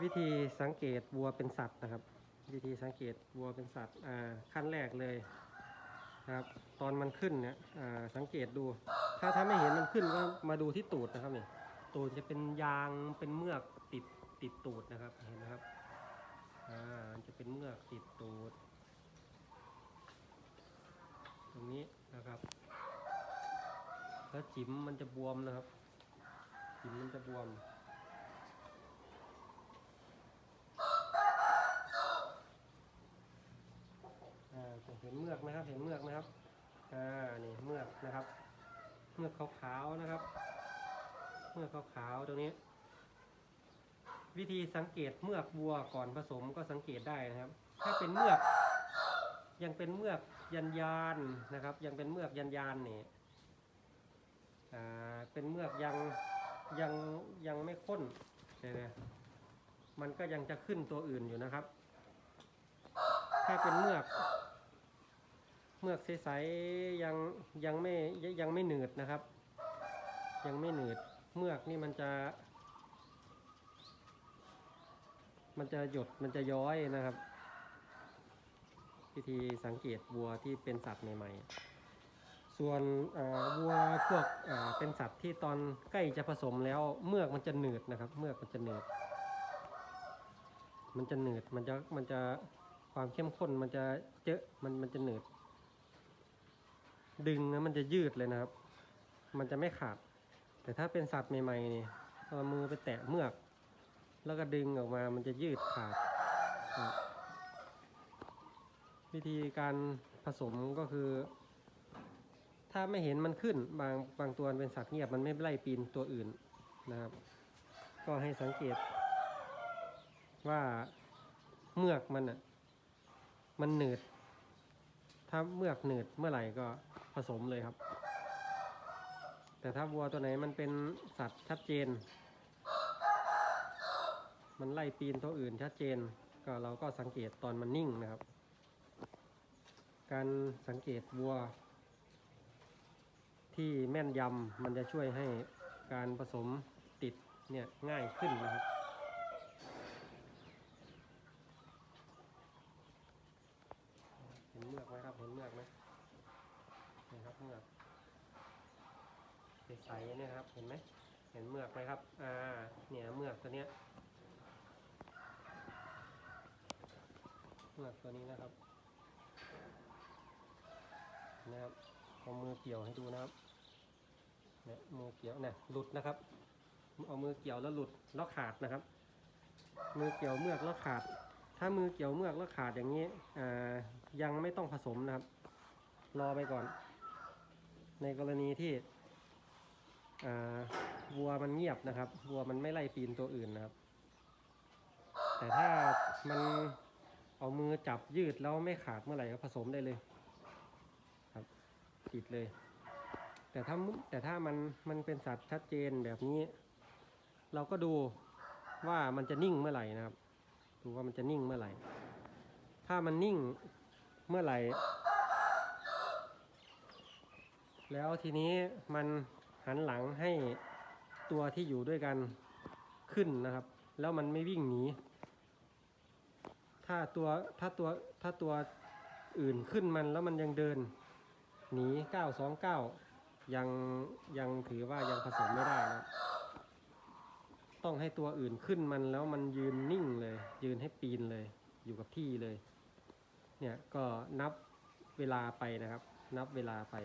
วิธีสังเกตวัวเป็นสัตว์นะครับ วิธีสังเกตวัวเป็นสัตว์ขั้นแรกเลยนะครับ ตอนมันขึ้นเนี่ยสังเกตดู ถ้าถ้าไม่เห็นมันขึ้นก็มาดูที่ตูดนะครับเนี่ยตูดจะเป็นยางเป็นเมือกติดติดตูดนะครับเห็นนะครับอ่าจะเป็นเมือกติดตูด ตรงนี้นะครับ แล้วจิ๋มมันจะบวมนะครับ จิ๋มมันจะบวม อ่า เห็นเมือกไหมครับ เห็นเมือกไหมครับ อ่า นี่เมือกนะครับ เมือกขาวๆนะครับ เมือกขาวๆตรงนี้ วิธีสังเกตเมือกวัวก่อนผสมก็สังเกตได้นะครับ ถ้าเป็นเมือก ยังเป็นเมือกยันยานนะครับ ยังเป็นเมือกยันยานนี่ อ่า เป็นเมือกยังยังยังไม่ข้นใช่ไหมมันก็ยังจะขึ้นตัวอื่นอยู่นะครับ ถ้าเป็นเมือก เมือกใสๆยังยังไม่ยังไม่หนืดนะครับ ยังไม่หนืดเมือกนี่มันจะ มันจะหยดมันจะย้อยนะครับ วิธีสังเกตวัวที่เป็นสัตว์ใหม่ๆ ส่วนวัวพวกเอ่อเป็นสัตว์ที่ตอนใกล้จะผสมแล้วเมือกมันจะหนืดนะครับ เมือกมันจะหนืด มันจะหนืดมันจะมันจะความเข้มข้นมันจะเจอะมันมันจะหนืด ดึงนะมันจะยืดเลยนะครับ มันจะไม่ขาด แต่ถ้าเป็นสัตว์ใหม่ๆนี่เอามือไปแตะเมือก แล้วก็ดึงออกมามันจะยืดขาด วิธีการผสมก็คือ ถ้าไม่เห็นมันขึ้นบางบางตัวเป็นสัตว์เงียบมันไม่ไล่ปีนตัวอื่นนะครับ ก็ให้สังเกต ว่าเมือกมันอะมันหนืดถ้าเมือกหนืดเมื่อไหร่ก็ ผสมเลยครับ แต่ถ้าวัวตัวไหนมันเป็นสัตว์ชัดเจน มันไล่ปีนตัวอื่นชัดเจน ก็เราก็สังเกตตอนมันนิ่งนะครับ การสังเกตวัว ที่แม่นยำมันจะช่วยให้การผสมติดเนี่ยง่ายขึ้นนะครับเห็นเมือกไหมครับเห็นเมือกไหม นี่ครับเมือกใสๆนี่ยครับ เห็นไหมเห็นเมือกไหมครับ อ่า เนี่ยเมือกตัวเนี้ยเมือกตัวนี้นะครับนะครับเอามือเกี่ยวให้ดูนะครับเนี่ยมือเกี่ยวเนี่ยหลุดนะครับ เอามือเกี่ยวแล้วหลุดแล้วขาดนะครับ มือเกี่ยวเมือกแล้วขาด ถ้ามือเกี่ยวเมือกแล้วขาดอย่างนี้อ่ายังไม่ต้องผสมนะครับ รอไปก่อน ในกรณีที่วัวมันเงียบนะครับ วัวมันไม่ไล่ปีนตัวอื่นนะครับ แต่ถ้ามันเอามือจับยืดแล้วไม่ขาดเมื่อไหร่ก็ผสมได้เลยครับปิดเลย แต่ถ้าแต่ถ้ามันมันเป็นสัตว์ชัดเจนแบบนี้ เราก็ดูว่ามันจะนิ่งเมื่อไหร่นะครับ ดูว่ามันจะนิ่งเมื่อไหร่ ถ้ามันนิ่งเมื่อไหร่ แล้วทีนี้มันหันหลังให้ตัวที่อยู่ด้วยกันขึ้นนะครับ แล้วมันไม่วิ่งหนี ถ้าตัวถ้าตัวถ้าตัวอื่นขึ้นมันแล้วมันยังเดิน หนี929ยังยังถือว่ายังผสมไม่ได้นะต้องให้ตัวอื่นขึ้นมันแล้วมันยืนนิ่งเลย ยืนให้ปีนเลย อยู่กับที่เลย เนี่ยก็นับเวลาไปนะครับ นับเวลาไป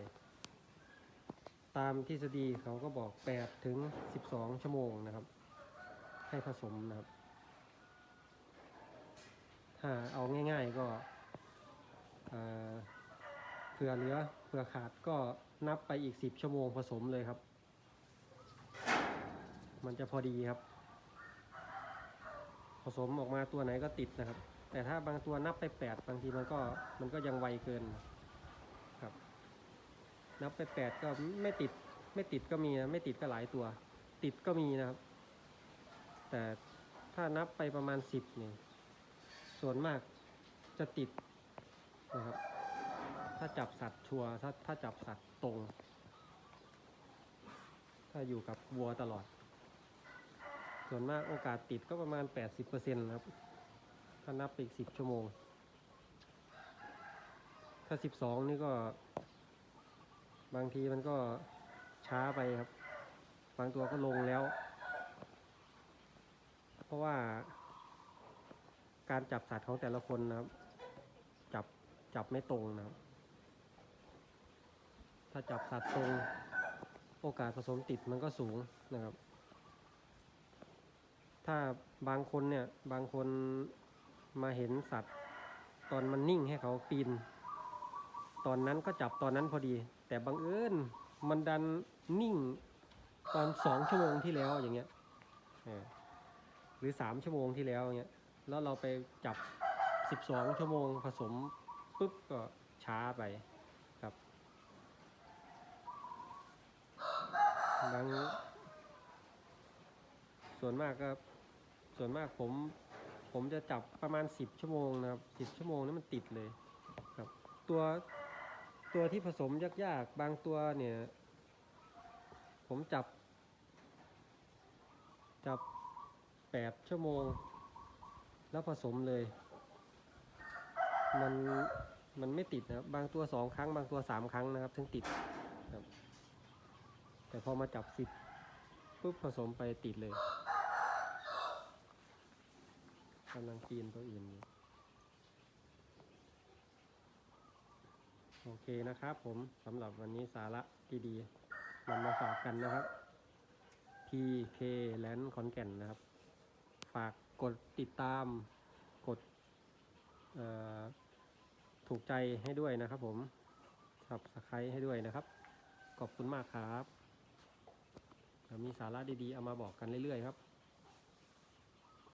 ตามทฤษฎีเขาก็บอก 8 ถึง 12 ชั่วโมงนะครับ ให้ผสมนะครับ ถ้าเอาง่าย ๆก็เผื่อเหลือเผื่อขาดก็นับไปอีก 10 ชั่วโมงผสมเลยครับ มันจะพอดีครับ ผสมออกมาตัวไหนก็ติดนะครับ แต่ถ้าบางตัวนับไป 8 บางทีมันก็มันก็ยังไวเกิน นับไป8ก็ไม่ติดไม่ติดก็มีนะไม่ติดก็หลายตัว ติดก็มีนะครับ แต่ถ้านับไปประมาณ10เนี่ยส่วนมากจะติดนะครับ ถ้าจับสัตว์ชัวถ้าถ้าจับสัตว์ตรง ถ้าอยู่กับวัวตลอด ส่วนมากโอกาสติดก็ประมาณ 80%ครับ ถ้านับไปอีก 10 ชั่วโมง ถ้า 12 นี่ก็ บางทีมันก็ช้าไปครับ บางตัวก็ลงแล้ว เพราะว่า การจับสัตว์ของแต่ละคนนะครับ จับจับไม่ตรงนะครับ ถ้าจับสัตว์ตรง โอกาสผสมติดมันก็สูงนะครับ ถ้าบางคนเนี่ยบางคนมาเห็นสัตว์ ตอนมันนิ่งให้เขาปีน ตอนนั้นก็จับตอนนั้นพอดี แต่บังเอิญมันดันนิ่งตอนสองชั่วโมงที่แล้วอย่างเงี้ยหรือสามชั่วโมงที่แล้วอย่างเงี้ยแล้วเราไปจับสิบสองชั่วโมงผสมปุ๊บก็ช้าไปครับบางส่วนมากก็ส่วนมากผมผมจะจับประมาณสิบชั่วโมงนะครับสิบชั่วโมงนี่มันติดเลยครับ ตัว ตัวที่ผสมยากๆ บางตัวเนี่ย ผมจับ จับแปดชั่วโมง แล้วผสมเลย มันมันไม่ติดนะบบางตัวสองครั้ง บางตัวสามครั้งนะครับ ถึงติดครับ แต่พอมาจับสิบปุ๊บผสมไปติดเลยกำลังปีนตัวอื่นอยู่ โอเคนะครับ ผมสำหรับวันนี้สาระดีๆนำมาฝากกันนะครับ PK แลนด์ขอนแก่นนะครับ ฝากกดติดตามกดถูกใจให้ด้วยนะครับ ผมสับสไครให้ด้วยนะครับ ขอบคุณมากครับมีสาระดีๆ เอามาบอกกันเรื่อยๆครับ